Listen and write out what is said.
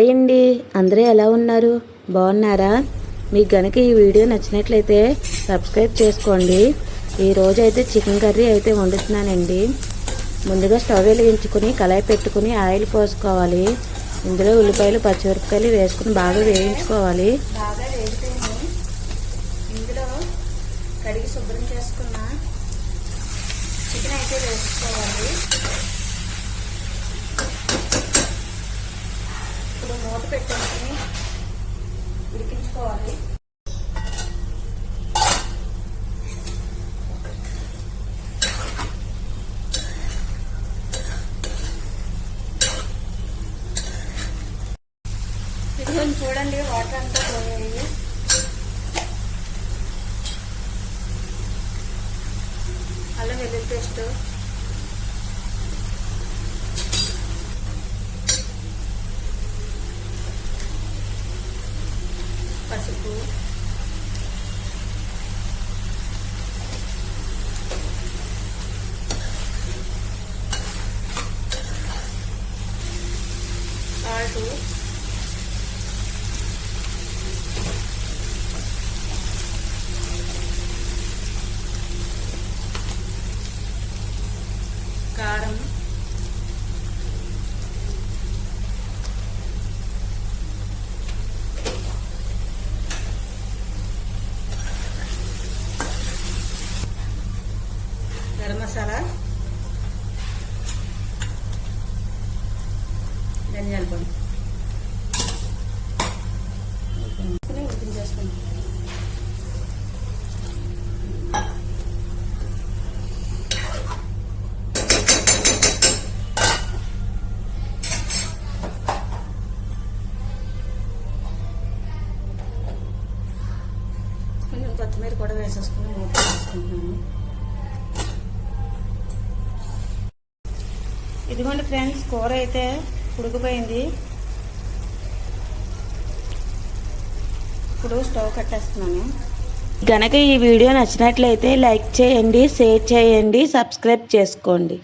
Hi అండి అందరూ ఎలా ఉన్నారు? బాగున్నారా? మీకు కనుక ఈ వీడియో నచ్చినట్లయితే సబ్స్క్రైబ్ చేసుకోండి. ఈరోజు అయితే చికెన్ కర్రీ అయితే వండుతున్నానండి. ముందుగా స్టవ్ వెలిగించుకుని కళాయి పెట్టుకుని ఆయిల్ పోసుకోవాలి. ఇందులో ఉల్లిపాయలు పచ్చిమిరపకాయలు వేసుకుని బాగా వేయించుకోవాలి. బాగా ఇందులో కడిగి శుభ్రం చేసుకున్న చికెన్ అయితే వేసుకోవాలి ఇప్పుడు మూత పెట్టేసి ఉడికించుకోవాలి. చూడండి వాటర్ అంతా పోయాయి. అల్లం వెల్లుల్లి paste. పసుపు సాల్ట్ Masala ధనియాల పొడి. ఉడికించేసుకుంటాం కొంచెం కొత్తిమీర కూడా వేసేసుకుని మూత వేసుకుంటున్నాను ఇదిగోండి ఫ్రెండ్స్ కూర అయితే ఉడికిపోయింది. ఇప్పుడు స్టవ్ కట్టేస్తున్నాను. గనక ఈ వీడియో నచ్చినట్లయితే లైక్ చేయండి షేర్ చేయండి సబ్స్క్రైబ్ చేసుకోండి.